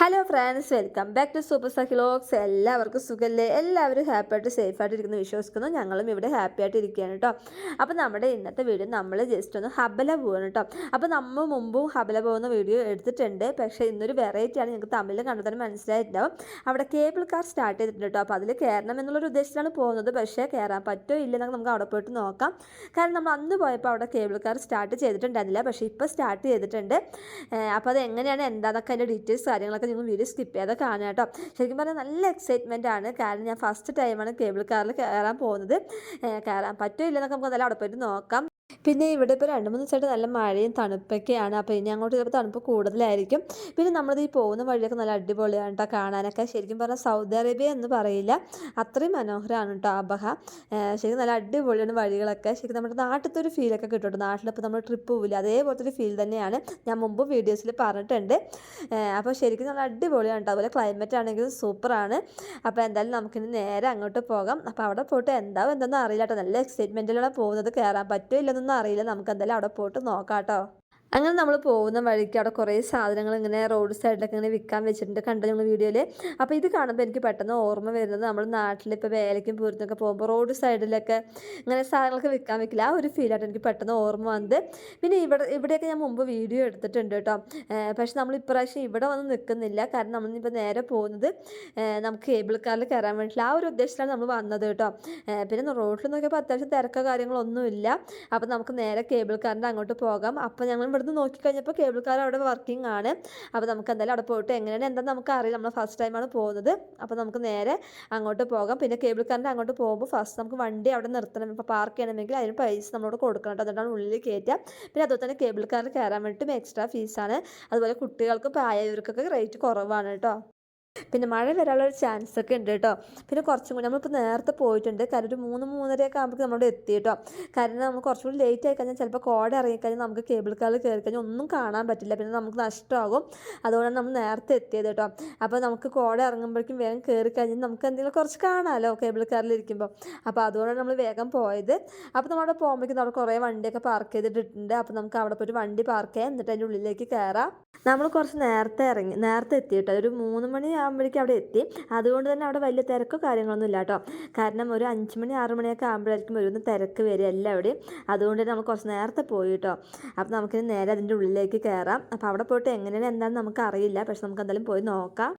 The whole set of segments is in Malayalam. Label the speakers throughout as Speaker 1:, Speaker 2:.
Speaker 1: Hello friends welcome back to super സഹിലോക്സ് എല്ലാവർക്കും സുഖല്ലേ? എല്ലാവരും ഹാപ്പി ആയിട്ട് സേഫ് ആയിട്ട് ഇരിക്കുന്നു വിശ്വസിക്കുന്നു. ഞങ്ങളും ഇവിടെ ഹാപ്പി ആയിട്ട് ഇരിക്കുകയാണ് കേട്ടോ അപ്പോൾ നമ്മുടെ ഇന്നത്തെ വീഡിയോ നമ്മൾ ജസ്റ്റ് ഒന്ന് ഹബല പോവാണ് കേട്ടോ അപ്പോൾ നമ്മൾ മുമ്പും ഹബല പോകുന്ന വീഡിയോ എടുത്തിട്ടുണ്ട്. പക്ഷേ ഇന്നൊരു വെറൈറ്റിയാണ് ഞങ്ങൾക്ക് തമിഴിൽ കണ്ടു തന്നെ മനസ്സിലായിട്ടുണ്ടാവും. അവിടെ കേബിൾ കാർ സ്റ്റാർട്ട് ചെയ്തിട്ടുണ്ട് കേട്ടോ അപ്പോൾ അതിൽ കയറണം എന്നുള്ളൊരു ഉദ്ദേശത്തിലാണ് പോകുന്നത്. പക്ഷേ കയറാൻ പറ്റുമോ ഇല്ലെന്നൊക്കെ നമുക്ക് അവിടെ പോയിട്ട് നോക്കാം. കാരണം നമ്മൾ അന്ന് പോയപ്പോൾ അവിടെ കേബിൾ കാർ സ്റ്റാർട്ട് ചെയ്തിട്ടുണ്ടായിരുന്നില്ല. പക്ഷേ ഇപ്പോൾ സ്റ്റാർട്ട് ചെയ്തിട്ടുണ്ട്. അപ്പോൾ അത് എങ്ങനെയാണ് എന്താണെന്നൊക്കെ അതിന്റെ ഡീറ്റെയിൽസ് കാര്യങ്ങളൊക്കെ നിങ്ങൾ വീഡിയോ സ്കിപ്പ് ചെയ്യാതെ കാണുക കേട്ടോ. ശരിക്കും പറഞ്ഞാൽ നല്ല എക്സൈറ്റ്മെന്റ് ആണ്. കാരണം ഞാൻ ഫസ്റ്റ് ടൈമാണ് കേബിൾ കാറിൽ കയറാൻ പോകുന്നത്. കയറാൻ പറ്റുമോ ഇല്ലെന്നൊക്കെ നമുക്ക് എന്തായാലും അവിടെ പോയിട്ട് നോക്കാം. പിന്നെ ഇവിടെ ഇപ്പോൾ രണ്ട് മൂന്ന് ദിവസമായിട്ട് നല്ല മഴയും തണുപ്പൊക്കെയാണ്. അപ്പോൾ ഇനി അങ്ങോട്ട് ചിലപ്പോൾ തണുപ്പ് കൂടുതലായിരിക്കും. പിന്നെ നമ്മളത് ഈ പോകുന്ന വഴിയൊക്കെ നല്ല അടിപൊളിയാണ് കേട്ടോ കാണാനൊക്കെ. ശരിക്കും പറഞ്ഞാൽ സൗദി അറേബ്യ എന്ന് പറയില്ല. അത്രയും മനോഹരമാണ് കേട്ടോ അബഹ ശരിക്കും നല്ല അടിപൊളിയാണ് വഴികളൊക്കെ. ശരിക്കും നമ്മുടെ നാട്ടിലത്തെ ഒരു ഫീലൊക്കെ കിട്ടും നാട്ടിലിപ്പോൾ നമ്മൾ ട്രിപ്പ് പോവില്ല. അതേപോലത്തെ ഒരു ഫീൽ തന്നെയാണ്. ഞാൻ മുമ്പ് വീഡിയോസിൽ പറഞ്ഞിട്ടുണ്ട്. അപ്പോൾ ശരിക്കും നല്ല അടിപൊളിയാണ് കേട്ടോ അതുപോലെ ക്ലൈമറ്റ് ആണെങ്കിലും സൂപ്പറാണ് അപ്പോൾ എന്തായാലും നമുക്കിനി നേരെ അങ്ങോട്ട് പോകാം. അപ്പോൾ അവിടെ പോയിട്ട് എന്താവും എന്തെന്ന് അറിയില്ല കേട്ടോ നല്ല എക്സൈറ്റ്മെന്റിലാണ് പോകുന്നത് കയറാൻ പറ്റുമോ ഇല്ലെന്നൊന്നും അറിയില്ല. നമുക്ക് എന്തായാലും അവിടെ പോയിട്ട് നോക്കാം കേട്ടോ. അങ്ങനെ നമ്മൾ പോകുന്ന വഴിക്ക് അവിടെ കുറേ സാധനങ്ങൾ ഇങ്ങനെ റോഡ് സൈഡിലൊക്കെ ഇങ്ങനെ വിൽക്കാൻ വെച്ചിട്ടുണ്ട്. കണ്ടു ഞങ്ങൾ വീഡിയോയിൽ അപ്പോൾ ഇത് കാണുമ്പോൾ എനിക്ക് പെട്ടെന്ന് ഓർമ്മ വരുന്നത് നമ്മൾ നാട്ടിൽ ഇപ്പോൾ വേലയ്ക്കും പൂരത്തിനൊക്കെ പോകുമ്പോൾ റോഡ് സൈഡിലൊക്കെ ഇങ്ങനെ സാധനങ്ങളൊക്കെ വിൽക്കാൻ വെക്കില്ല. ആ ഒരു ഫീലായിട്ട് എനിക്ക് പെട്ടെന്ന് ഓർമ്മ വന്നത്. പിന്നെ ഇവിടെ ഇവിടെയൊക്കെ ഞാൻ മുമ്പ് വീഡിയോ എടുത്തിട്ടുണ്ട് കേട്ടോ. പക്ഷേ പക്ഷെ നമ്മൾ ഇപ്രാവശ്യം ഇവിടെ വന്ന് നിൽക്കുന്നില്ല കാരണം നമ്മളിപ്പോൾ നേരെ പോകുന്നത് നമുക്ക് കേബിൾ കാറിൽ കയറാൻ വേണ്ടിയിട്ടില്ല ആ ഒരു ഉദ്ദേശത്തിലാണ് നമ്മൾ വന്നത് കേട്ടോ. പിന്നെ റോഡിൽ നോക്കിയപ്പോൾ അത്യാവശ്യം തിരക്കോ കാര്യങ്ങളൊന്നുമില്ല. അപ്പോൾ നമുക്ക് നേരെ കേബിൾ കാറിന്റെ അങ്ങോട്ട് പോകാം. അപ്പോൾ ഞങ്ങൾ ഇവിടുന്ന് നോക്കിക്കഴിഞ്ഞപ്പോൾ കേബിൾ കാർ അവിടെ വർക്കിംഗ് ആണ്. അപ്പോൾ നമുക്ക് എന്തായാലും അവിടെ പോയിട്ട് എങ്ങനെയാണ് എന്താണെന്ന് നമുക്ക് അറിയില്ല. നമ്മൾ ഫസ്റ്റ് ടൈമാണ് പോകുന്നത്. അപ്പോൾ നമുക്ക് നേരെ അങ്ങോട്ട് പോകാം. പിന്നെ കേബിൾ കാറിന്റെ അങ്ങോട്ട് പോകുമ്പോൾ ഫസ്റ്റ് നമുക്ക് വണ്ടി അവിടെ നിർത്തണം. ഇപ്പോൾ പാർക്ക് ചെയ്യണമെങ്കിൽ അതിന് പൈസ നമ്മളോട് കൊടുക്കണം കേട്ടോ. ഉള്ളിൽ കയറ്റുക. പിന്നെ അതുപോലെ തന്നെ കേബിൾ കാറിൽ കയറാൻ വേണ്ടിയിട്ടും എക്സ്ട്രാ ഫീസാണ് അതുപോലെ കുട്ടികൾക്കും പ്രായവർക്കൊക്കെ റേറ്റ് കുറവാണ് കേട്ടോ. പിന്നെ മഴ വരാനുള്ളൊരു ചാൻസ് ഒക്കെ ഉണ്ട് കേട്ടോ. പിന്നെ കുറച്ചും കൂടി നമ്മളിപ്പോൾ നേരത്തെ പോയിട്ടുണ്ട്. കാരണം ഒരു മൂന്ന് മൂന്നരയൊക്കെ ആകുമ്പോൾ നമ്മൾ എത്തി കേട്ടോ. കാരണം നമുക്ക് കുറച്ചും കൂടി ലേറ്റ് ആയി കഴിഞ്ഞാൽ ചിലപ്പോൾ കോട ഇറങ്ങിക്കഴിഞ്ഞാൽ നമുക്ക് കേബിൾ കാർ കയറി കഴിഞ്ഞാൽ ഒന്നും കാണാൻ പറ്റില്ല. പിന്നെ നമുക്ക് നഷ്ടമാകും. അതുകൊണ്ടാണ് നമ്മൾ നേരത്തെ എത്തിയത് കേട്ടോ. അപ്പോൾ നമുക്ക് കോട ഇറങ്ങുമ്പോഴേക്കും വേഗം കയറി കഴിഞ്ഞാൽ നമുക്ക് എന്തെങ്കിലും കുറച്ച് കാണാമല്ലോ കേബിൾ കാറിൽ ഇരിക്കുമ്പോൾ അപ്പോൾ അതുകൊണ്ടാണ് നമ്മൾ വേഗം പോയത്. അപ്പോൾ നമ്മുടെ അവിടെ പോകുമ്പോഴേക്കും അവിടെ കുറേ വണ്ടിയൊക്കെ പാർക്ക് ചെയ്തിട്ടുണ്ട് അപ്പോൾ നമുക്ക് അവിടെ പോയിട്ട് വണ്ടി പാർക്ക് ചെയ്യാം. എന്നിട്ട് അതിന്റെ ഉള്ളിലേക്ക് കയറാം നമ്മൾ കുറച്ച് നേരത്തെ ഇറങ്ങി നേരത്തെ എത്തി കേട്ടോ. ഒരു മൂന്ന് മണി ആകുമ്പോഴേക്കും അവിടെ എത്തി. അതുകൊണ്ട് തന്നെ അവിടെ വലിയ തിരക്കോ കാര്യങ്ങളൊന്നും ഇല്ല കേട്ടോ. കാരണം ഒരു അഞ്ച് മണി ആറ് മണിയൊക്കെ ആകുമ്പോഴായിരിക്കും വരുന്ന തിരക്ക് വരിക അവിടെ. അതുകൊണ്ട് തന്നെ നമ്മൾ കുറച്ച് നേരത്തെ പോയി കേട്ടോ. അപ്പോൾ നമുക്കിനി നേരെ അതിന്റെ ഉള്ളിലേക്ക് കയറാം അപ്പോൾ അവിടെ പോയിട്ട് എങ്ങനെയാണ് എന്താണെന്ന് നമുക്ക് അറിയില്ല. പക്ഷെ നമുക്ക് എന്തായാലും പോയി നോക്കാം.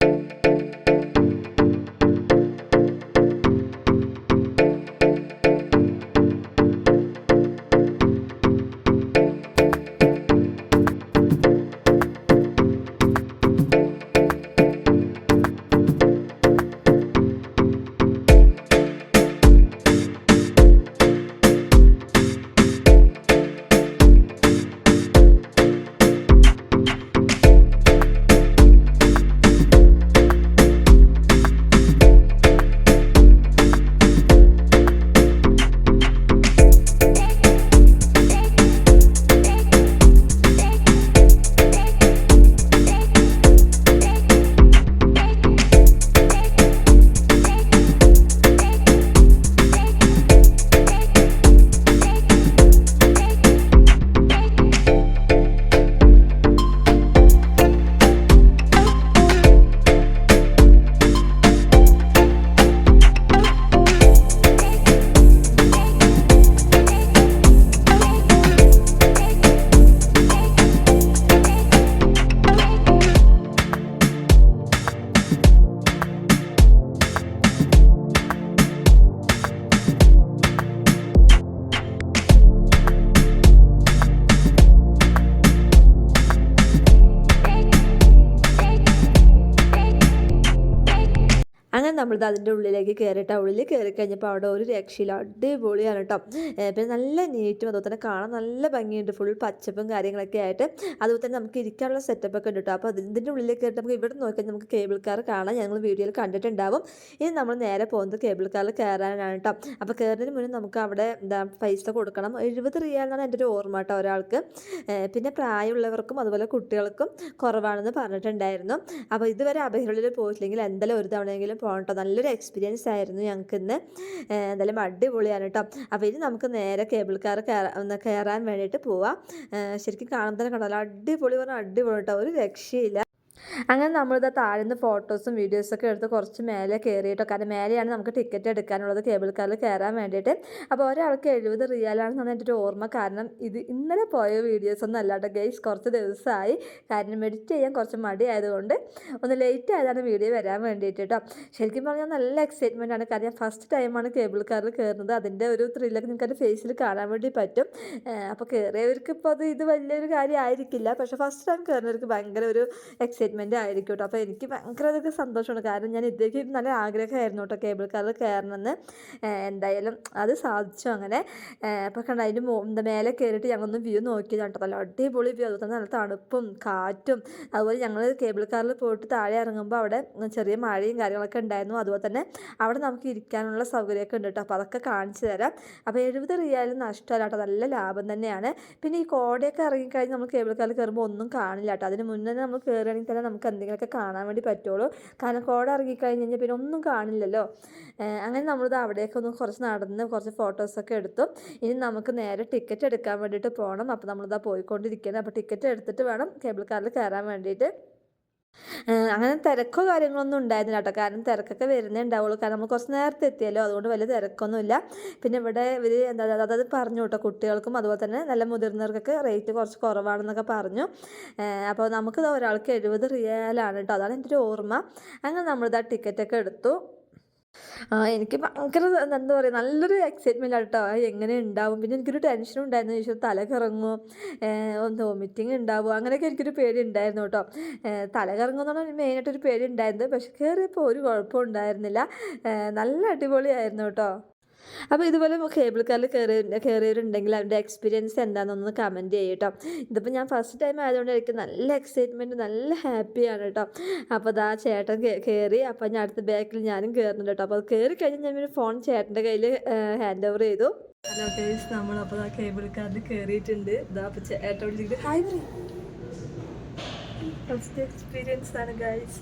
Speaker 1: നമ്മളിത് അതിന്റെ ഉള്ളിലേക്ക് കയറിയിട്ട് ഉള്ളിൽ കയറി കഴിഞ്ഞപ്പോൾ അവിടെ ഒരു രക്ഷയില്ല. അടിപൊളിയാണ് കേട്ടോ. പിന്നെ നല്ല നീറ്റും അതുപോലെ തന്നെ കാണാൻ നല്ല ഭംഗിയുണ്ട്. ഫുൾ പച്ചപ്പും കാര്യങ്ങളൊക്കെ ആയിട്ട്. അതുപോലെ തന്നെ നമുക്ക് ഇരിക്കാനുള്ള സെറ്റപ്പ് ഒക്കെ ഉണ്ട് കേട്ടോ. അപ്പോൾ അതിന്റെ ഉള്ളിലേക്ക് കയറിയിട്ട് നമുക്ക് ഇവിടെ നോക്കിയാൽ നമുക്ക് കേബിൾ കാർ കാണാം. ഞങ്ങൾ വീഡിയോയിൽ കണ്ടിട്ടുണ്ടാവും. ഇനി നമ്മൾ നേരെ പോകുന്നത് കേബിൾ കാറിൽ കയറാനാണ് കേട്ടോ. അപ്പോൾ കയറുന്നതിന് മുന്നേ നമുക്ക് അവിടെ എന്താ പൈസ കൊടുക്കണം. എഴുപത് റിയാലാണ് എന്റെ ഒരു ഓർമ്മ കേട്ടോ ഒരാൾക്ക്. പിന്നെ പ്രായമുള്ളവർക്കും അതുപോലെ കുട്ടികൾക്കും കുറവാണെന്ന് പറഞ്ഞിട്ടുണ്ടായിരുന്നു. അപ്പോൾ ഇതുവരെ അബഹിറുള്ളിൽ പോയിട്ടില്ലെങ്കിൽ എന്തായാലും ഒരു തവണയെങ്കിലും പോകണം കേട്ടോ. നല്ലൊരു എക്സ്പീരിയൻസ് ആയിരുന്നു ഞങ്ങൾക്ക് ഇന്ന് എന്തായാലും അടിപൊളിയാണ് കേട്ടോ അപ്പോൾ ഇനി നമുക്ക് നേരെ കേബിൾ കാർ ഒന്ന് കയറാൻ വേണ്ടിയിട്ട് പോവാം. ശരിക്കും കാണുമ്പോൾ തന്നെ കണ്ടല്ലോ അടിപൊളി പറഞ്ഞാൽ അടിപൊളി കേട്ടോ ഒരു രക്ഷയില്ല. അങ്ങനെ നമ്മളിതാ താഴെ നിന്ന് ഫോട്ടോസും വീഡിയോസൊക്കെ എടുത്ത് കുറച്ച് മേലെ കയറിയിട്ടോ. കാരണം മേലെയാണ് നമുക്ക് ടിക്കറ്റ് എടുക്കാനുള്ളത് കേബിൾ കാറിൽ കയറാൻ വേണ്ടിയിട്ട്. അപ്പോൾ ഒരാൾക്ക് എഴുപത് റിയാലാണെന്നാണ് എന്റെ ഒരു ഓർമ്മ. കാരണം ഇത് ഇന്നലെ പോയ വീഡിയോസ് ഒന്നും അല്ലാട്ടോ ഗൈസ്. കുറച്ച് ദിവസമായി കാരണം മെഡിറ്റ് ചെയ്യാൻ കുറച്ച് മടി ആയതുകൊണ്ട് ഒന്ന് ലേറ്റ് ആയതാണ് വീഡിയോ വരാൻ വേണ്ടിയിട്ട് കേട്ടോ ശരിക്കും പറഞ്ഞാൽ നല്ല എക്സൈറ്റ്മെന്റ് ആണ്. കാരണം ഫസ്റ്റ് ടൈമാണ് കേബിൾ കാറിൽ കയറുന്നത്. അതിന്റെ ഒരു ത്രില്ലൊക്കെ നിങ്ങൾക്ക് എന്റെ ഫേസിൽ കാണാൻ വേണ്ടി പറ്റും. അപ്പോൾ കയറിയവർക്ക് ഇപ്പോൾ അത് ഇത് വലിയൊരു കാര്യമായിരിക്കില്ല പക്ഷേ ഫസ്റ്റ് ടൈം കയറുന്നവർക്ക് ഭയങ്കര ഒരു എക്സൈറ്റ്മെന്റ് ആയിരിക്കും കേട്ടോ അപ്പോൾ എനിക്ക് ഭയങ്കര അതൊക്കെ സന്തോഷമാണ്. കാരണം ഞാൻ ഇതേക്ക് നല്ല ആഗ്രഹമായിരുന്നു കേട്ടോ കേബിൾ കാറിൽ കയറണമെന്ന് എന്തായാലും അത് സാധിച്ചു അങ്ങനെ. അപ്പോൾ കണ്ട അതിന്റെ മോ മേലെ കയറിയിട്ട് ഞങ്ങളൊന്ന് വ്യൂ നോക്കിയതാണ് കേട്ടോ നല്ല അടിപൊളി വ്യൂ അതുപോലെ നല്ല തണുപ്പും കാറ്റും. അതുപോലെ ഞങ്ങൾ കേബിൾ കാറിൽ പോയിട്ട് താഴെ ഇറങ്ങുമ്പോൾ അവിടെ ചെറിയ മഴയും കാര്യങ്ങളൊക്കെ ഉണ്ടായിരുന്നു. അതുപോലെ തന്നെ അവിടെ നമുക്ക് ഇരിക്കാനുള്ള സൗകര്യമൊക്കെ ഉണ്ട് കേട്ടോ അപ്പോൾ അതൊക്കെ കാണിച്ചു തരാം. അപ്പോൾ എഴുപത് റിയാലും നഷ്ടമല്ല കേട്ടോ നല്ല ലാഭം തന്നെയാണ്. പിന്നെ ഈ കോടയൊക്കെ ഇറങ്ങിക്കഴിഞ്ഞ് നമ്മൾ കേബിൾ കാറിൽ കയറുമ്പോൾ ഒന്നും കാണില്ല കേട്ടോ അതിന് മുന്നേ നമ്മൾ കയറുകയാണെങ്കിൽ തന്നെ നമുക്ക് എന്തെങ്കിലുമൊക്കെ കാണാൻ വേണ്ടി പറ്റുള്ളൂ. കാരണം കോട ഇറങ്ങിക്കഴിഞ്ഞ് കഴിഞ്ഞാൽ പിന്നെ ഒന്നും കാണില്ലല്ലോ. അങ്ങനെ നമ്മളിത് അവിടെയൊക്കെ ഒന്ന് കുറച്ച് നടന്ന് കുറച്ച് ഫോട്ടോസൊക്കെ എടുത്തു. ഇനി നമുക്ക് നേരെ ടിക്കറ്റ് എടുക്കാൻ വേണ്ടിയിട്ട് പോകണം അപ്പോൾ നമ്മളിതാ പോയിക്കൊണ്ടിരിക്കുന്നത് അപ്പോൾ ടിക്കറ്റ് എടുത്തിട്ട് വേണം കേബിൾ കാറിൽ കയറാൻ വേണ്ടിയിട്ട്. അങ്ങനെ തിരക്കോ കാര്യങ്ങളൊന്നും ഉണ്ടായിരുന്നില്ല കേട്ടോ. കാരണം തിരക്കൊക്കെ വരുന്നേ ഉണ്ടാവുള്ളൂ. കാരണം നമ്മൾ കുറച്ച് നേരത്തെ എത്തിയല്ലോ. അതുകൊണ്ട് വലിയ തിരക്കൊന്നുമില്ല. പിന്നെ ഇവിടെ ഇവർ എന്താ അതായത് പറഞ്ഞു കേട്ടോ കുട്ടികൾക്കും. അതുപോലെ തന്നെ നല്ല മുതിർന്നവർക്കൊക്കെ റേറ്റ് കുറച്ച് കുറവാണെന്നൊക്കെ പറഞ്ഞു. അപ്പോൾ നമുക്ക് ഒരാൾക്ക് എഴുപത് റിയാലാണ് കേട്ടോ. അതാണ് എന്റെ ഒരു ഓർമ്മ. അങ്ങനെ നമ്മളിതാ ടിക്കറ്റൊക്കെ എടുത്തു. ആ എനിക്ക് ഭയങ്കര എന്താ പറയുക നല്ലൊരു എക്സൈറ്റ്മെന്റ് ആട്ടോ. എങ്ങനെ ഉണ്ടാവും? പിന്നെ എനിക്കൊരു ടെൻഷനും ഉണ്ടായിരുന്നു. ചോദിച്ചാൽ തല കറങ്ങും ഒന്ന് വോമിറ്റിംഗ് ഉണ്ടാവുമോ അങ്ങനെയൊക്കെ എനിക്കൊരു പേടി ഉണ്ടായിരുന്നു കേട്ടോ. തല കറങ്ങുമെന്നാണ് മെയിനായിട്ടൊരു പേടി ഉണ്ടായിരുന്നത്. പക്ഷെ കയറിയപ്പോൾ ഒരു കുഴപ്പം ഉണ്ടായിരുന്നില്ല. നല്ല അടിപൊളിയായിരുന്നു കേട്ടോ. അപ്പോൾ ഇതുപോലെ കേബിൾ കാറിൽ കയറി കയറിയവരുണ്ടെങ്കിൽ അവരുടെ എക്സ്പീരിയൻസ് എന്താണെന്നൊന്ന് കമന്റ് ചെയ്യും കേട്ടോ ഇതിപ്പോൾ ഞാൻ ഫസ്റ്റ് ടൈം ആയതുകൊണ്ട് എനിക്ക് നല്ല എക്സൈറ്റ്മെന്റ് നല്ല ഹാപ്പിയാണ് കേട്ടോ അപ്പോൾ അതാ ചേട്ടൻ കയറി അപ്പോൾ ഞാൻ അടുത്ത ബാക്കിൽ ഞാനും കയറുന്നുണ്ട് കേട്ടോ അപ്പോൾ അത് കയറി കഴിഞ്ഞ് ഞാൻ പിന്നെ ഫോൺ ചേട്ടന്റെ കയ്യിൽ ഹാൻഡ് ഓവർ ചെയ്തു. ഹലോ ഗൈസ് നമ്മളപ്പോൾ ആ കേബിൾ കാറിൽ കയറിയിട്ടുണ്ട് ഇതാ അപ്പോൾ ചേട്ടൻ ഫസ്റ്റ് എക്സ്പീരിയൻസ് ആണ് ഗൈസ്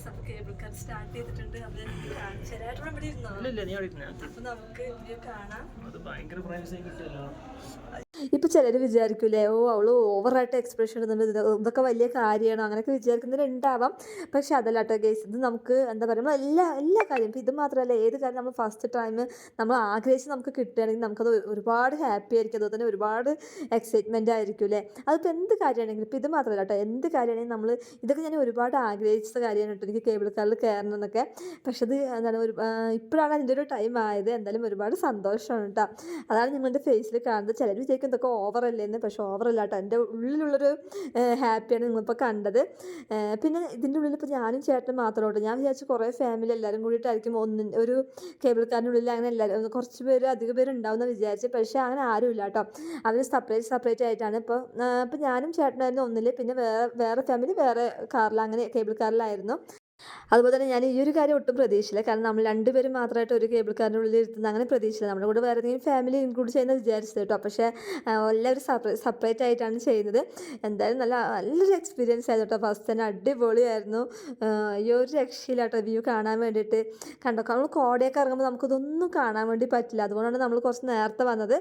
Speaker 1: ഗൈസ് അപ്പോൾ കേബിൾ കാർ സ്റ്റാർട്ട് ചെയ്തിട്ടുണ്ട് അത് ഇവിടെ ഇരുന്നോ. അപ്പോൾ നമുക്ക് കാണാം.
Speaker 2: അത് ഭയങ്കര പ്രൈവസി കിട്ടുമല്ലോ
Speaker 1: ഇപ്പൊ ചിലർ വിചാരിക്കൂലേ ഓ അവൾ ഓവറായിട്ട് എക്സ്പ്രഷൻ ഇടുന്നുണ്ട് ഇത് ഇതൊക്കെ വലിയ കാര്യമാണ് അങ്ങനെയൊക്കെ വിചാരിക്കുന്നവരുണ്ടാവാം. പക്ഷെ അതല്ല കേട്ടോ ഗേസ് ഇത് നമുക്ക് എന്താ പറയുക എല്ലാ എല്ലാ കാര്യം ഇപ്പം ഇത് മാത്രമല്ല ഏത് കാര്യം നമ്മൾ ഫസ്റ്റ് ടൈം നമ്മൾ ആഗ്രഹിച്ച് നമുക്ക് കിട്ടുകയാണെങ്കിൽ നമുക്കത് ഒരുപാട് ഹാപ്പി ആയിരിക്കും അതുപോലെ തന്നെ ഒരുപാട് എക്സൈറ്റ്മെന്റ് ആയിരിക്കും അല്ലേ? അതിപ്പോൾ എന്ത് കാര്യമാണെങ്കിലും ഇപ്പം ഇത് മാത്രമല്ല കേട്ടോ എന്ത് കാര്യമാണെങ്കിലും നമ്മൾ ഇതൊക്കെ ഞാൻ ഒരുപാട് ആഗ്രഹിച്ച കാര്യമാണ് കേട്ടോ എനിക്ക് കേബിൾ കാറിൽ കയറണം എന്നൊക്കെ. പക്ഷെ അത് എന്താണ് ഒരു ഇപ്പോഴാണ് അതിന്റെ ഒരു ടൈം ആയത് എന്തായാലും ഒരുപാട് സന്തോഷമാണ് കേട്ടോ. അതാണ് നിങ്ങളുടെ ഫേസിൽ കാണുന്നത്. ചിലർ വിചാരിക്കും ഇതൊക്കെ ഓവറല്ലേ എന്ന് പക്ഷേ ഓവറല്ല എന്റെ ഉള്ളിലുള്ളൊരു ഹാപ്പിയാണ് നിങ്ങളിപ്പോൾ കണ്ടത്. പിന്നെ ഇതിന്റെ ഉള്ളിൽ ഇപ്പോൾ ഞാനും ചേട്ടനും മാത്രമേ ഉള്ളൂ. ഞാൻ വിചാരിച്ചു കുറേ ഫാമിലി എല്ലാവരും കൂടിയിട്ടായിരിക്കും ഒന്ന് ഒരു കേബിൾ ഉള്ളിൽ അങ്ങനെ എല്ലാവരും കുറച്ച് പേര് അധികം പേര് ഉണ്ടാവുമെന്ന് വിചാരിച്ചു പക്ഷേ അങ്ങനെ ആരുമില്ല കേട്ടോ. അവർ സെപ്പറേറ്റ് സെപ്പറേറ്റ് ആയിട്ടാണ്. ഇപ്പോൾ ഇപ്പോൾ ഞാനും ചേട്ടനായിരുന്നു ഒന്നിൽ പിന്നെ വേറെ വേറെ ഫാമിലി വേറെ കാറിൽ അങ്ങനെ കേബിൾ കാറിലായിരുന്നു അതുപോലെ തന്നെ ഞാൻ ഈ ഒരു കാര്യം ഒട്ടും പ്രതീക്ഷിച്ചില്ല. കാരണം നമ്മൾ രണ്ടുപേരും മാത്രമായിട്ട് ഒരു കേബിൾ കാറിന്റെ ഉള്ളിൽ ഇരുത്തുന്ന അങ്ങനെ പ്രതീക്ഷിച്ചില്ല. നമ്മുടെ കൂടെ വേറെ എന്തെങ്കിലും ഫാമിലി ഇൻക്ലൂഡ് ചെയ്യുന്നത് വിചാരിച്ചത് കേട്ടോ. പക്ഷേ എല്ലാവരും സെപ്പറേറ്റ് ആയിട്ടാണ് ചെയ്യുന്നത്. എന്തായാലും നല്ല നല്ലൊരു എക്സ്പീരിയൻസ് ആയിരുന്നു കേട്ടോ. ഫസ്റ്റ് തന്നെ അടിപൊളിയായിരുന്നു. ഈ ഒരു രക്ഷയില്ല കേട്ടോ വ്യൂ കാണാൻ വേണ്ടിയിട്ട് കണ്ടോ? നമ്മൾ കോടയൊക്കെ ഇറങ്ങുമ്പോൾ നമുക്കിതൊന്നും കാണാൻ വേണ്ടി പറ്റില്ല. അതുകൊണ്ടാണ് നമ്മൾ കുറച്ച് നേരത്തെ വന്നത്.